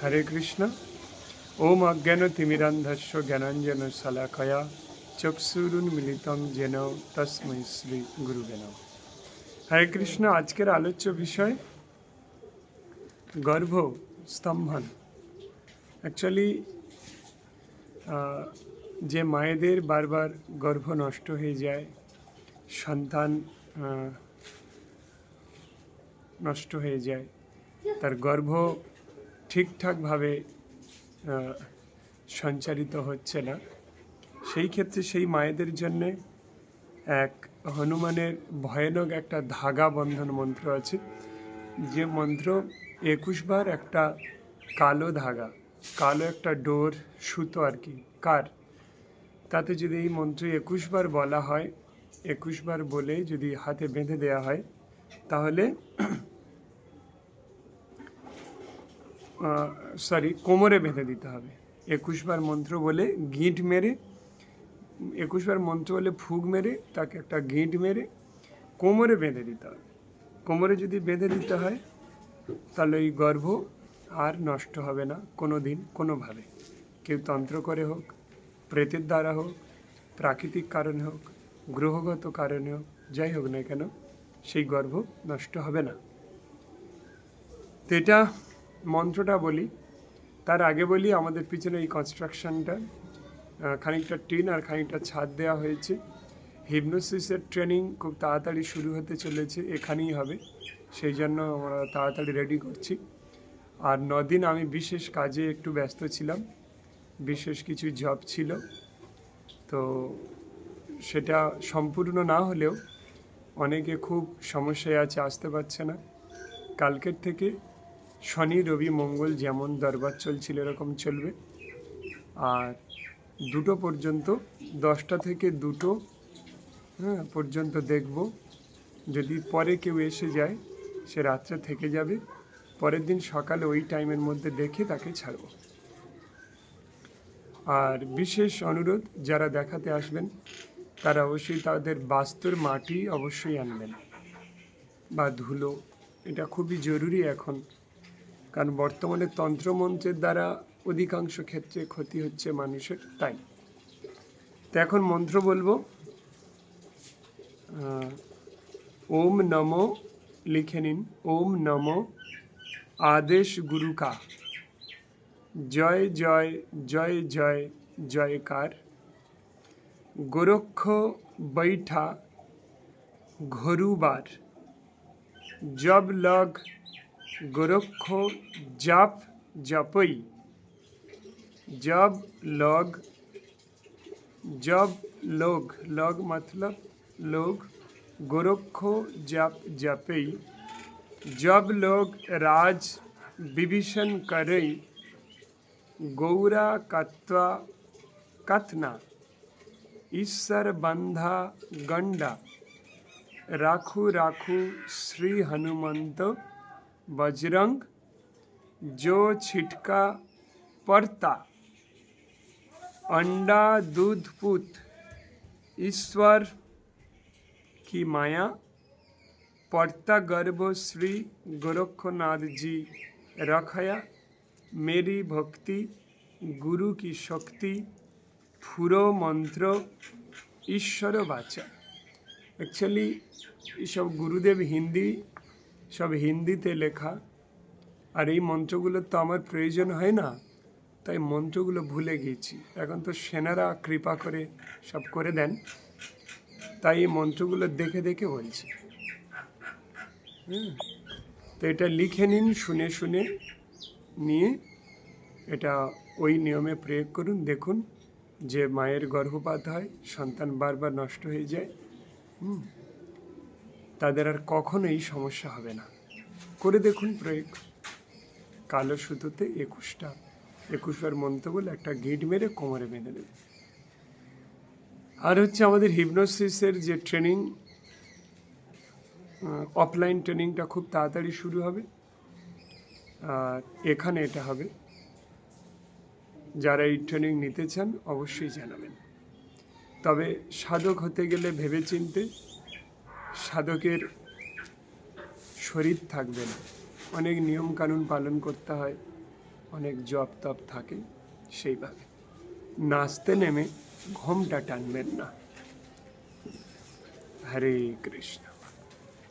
হরে কৃষ্ণ ওম অজ্ঞান তিমিরান্ধস্য জ্ঞানাঞ্জন শলাকয়া চক্ষুরুন মিলিতম যেন তস্মৈ শ্রী গুরু হরে কৃষ্ণ আজকের আলোচ্য বিষয় গর্ভ স্তম্ভন। অ্যাকচুয়ালি যে মায়েদের বারবার গর্ভ নষ্ট হয়ে যায়, সন্তান নষ্ট হয়ে যায়, তার গর্ভ ঠিকঠাকভাবে সঞ্চারিত হচ্ছে না। সেই ক্ষেত্রে সেই মায়েদের জন্যে এক হনুমানের ভয়ানক একটা ধাগা বন্ধন মন্ত্র আছে। যে মন্ত্র একুশবার একটা কালো ধাগা, কালো একটা ডোর, সুতো আর কি, কার, তাতে যদি এই মন্ত্র একুশবার বলা হয় একুশবার বলে যদি হাতে বেঁধে দেওয়া হয়, তাহলে সরি কোমরে বেঁধে দিতে হবে। একুশ বার মন্ত্র বলে গিঁট মেরে, একুশ বার মন্ত্র বলে ফুগ মেরে, তাকে একটা গিঁট মেরে কোমরে বেঁধে দিতে হবে। কোমরে যদি বেঁধে দিতে হয়, তাহলে ওই গর্ভ আর নষ্ট হবে না কোনো দিন কোনোভাবে। কেউ তন্ত্র করে হোক, প্রেতের দ্বারা হোক, প্রাকৃতিক কারণে হোক, গ্রহগত কারণে হোক, যাই হোক না কেন, সেই গর্ভ নষ্ট হবে না। তো এটা মন্ত্রটা বলি, তার আগে বলি আমাদের পিছনে এই কনস্ট্রাকশনটা খানিকটা টিন আর খানিকটা ছাদ দেওয়া হয়েছে। হিপনোসিসের ট্রেনিং খুব তাড়াতাড়ি শুরু হতে চলেছে, এখানেই হবে। সেই জন্য আমরা তাড়াতাড়ি রেডি করছি। আর নদিন, আমি বিশেষ কাজে একটু ব্যস্ত ছিলাম, বিশেষ কিছু জব ছিল। তো সেটা সম্পূর্ণ না হলেও অনেকে খুব সমস্যায় আছে, আসতে পারছে না। কালকের থেকে শনি, রবি, মঙ্গল যেমন দরবার চলছিল এরকম চলবে। আর দুটো পর্যন্ত, দশটা থেকে দুটো হ্যাঁ পর্যন্ত দেখব। যদি পরে কেউ এসে যায়, সে রাত্রে থেকে যাবে। পরের দিন সকালে ওই টাইমের মধ্যে দেখে তাকে ছাড়ব। আর বিশেষ অনুরোধ, যারা দেখাতে আসবেন, তারা অবশ্যই তাদের বাস্তুর মাটি অবশ্যই আনবেন। বা ধুলো, এটা খুবই জরুরি এখন। কারণ বর্তমানে তন্ত্রমন্ত্রের দ্বারা অধিকাংশ ক্ষেত্রে ক্ষতি হচ্ছে মানুষের, তাই। তো এখন মন্ত্র বলব। ওম নম লিখে নিন। ওম নম আদেশ গুরু কা। জয় জয় জয় জয়, জয়কার। গোরক্ষ বৈঠা ঘরুবার। জব লগ गोरखो जप जपई। जब लोग जब लोग लोग मतलब लोग, गोरखो जप जपई। जब लोग राज विभीषण करई गौरा कत्वा कथना ईश्वर बंधा गंडा, राखू राखू श्री हनुमंत बजरंग जो छिटका पड़ता। अंडा, दूध, पुत, ईश्वर की माया, पड़ता गर्भ श्री गोरखनाथ जी रखया। मेरी भक्ति, गुरु की शक्ति, फुरो मंत्र, ईश्वर वाचा। एक्चुअली सब गुरुदेव हिंदी সব হিন্দিতে লেখা। আর এই মন্ত্রগুলোর তো আমার প্রয়োজন হয় না, তাই মন্ত্রগুলো ভুলে গিয়েছি। এখন তো সেনারা কৃপা করে সব করে দেন। তাই এই মন্ত্রগুলো দেখে দেখে বলছি। তো এটা লিখে নিন, শুনে শুনে নিয়ে এটা ওই নিয়মে প্রয়োগ করুন, দেখুন যে মায়ের গর্ভপাত হয়, সন্তান বারবার নষ্ট হয়ে যায়। হুম। তাদের আর কখনোই সমস্যা হবে না। করে দেখুন প্রয়োগ। কালো সুতোতে একুশটা, একুশবার মন্ত্র বলে একটা গিট মেরে কোমরে বেঁধে দেবে। আর হচ্ছে আমাদের হিপনোসিসের যে ট্রেনিং অফলাইন ট্রেনিংটা খুব তাড়াতাড়ি শুরু হবে। আর এখানে এটা হবে। যারা এই ট্রেনিং নিতে চান, অবশ্যই জানাবেন। তবে সাধক হতে গেলে ভেবেচিন্তে সাধকের শরীর থাকবে না। অনেক নিয়মকানুন পালন করতে হয়, অনেক জপ তপ থাকে সেইভাবে। নাচতে নেমে ঘোমটা টানবেন না। হরে কৃষ্ণ।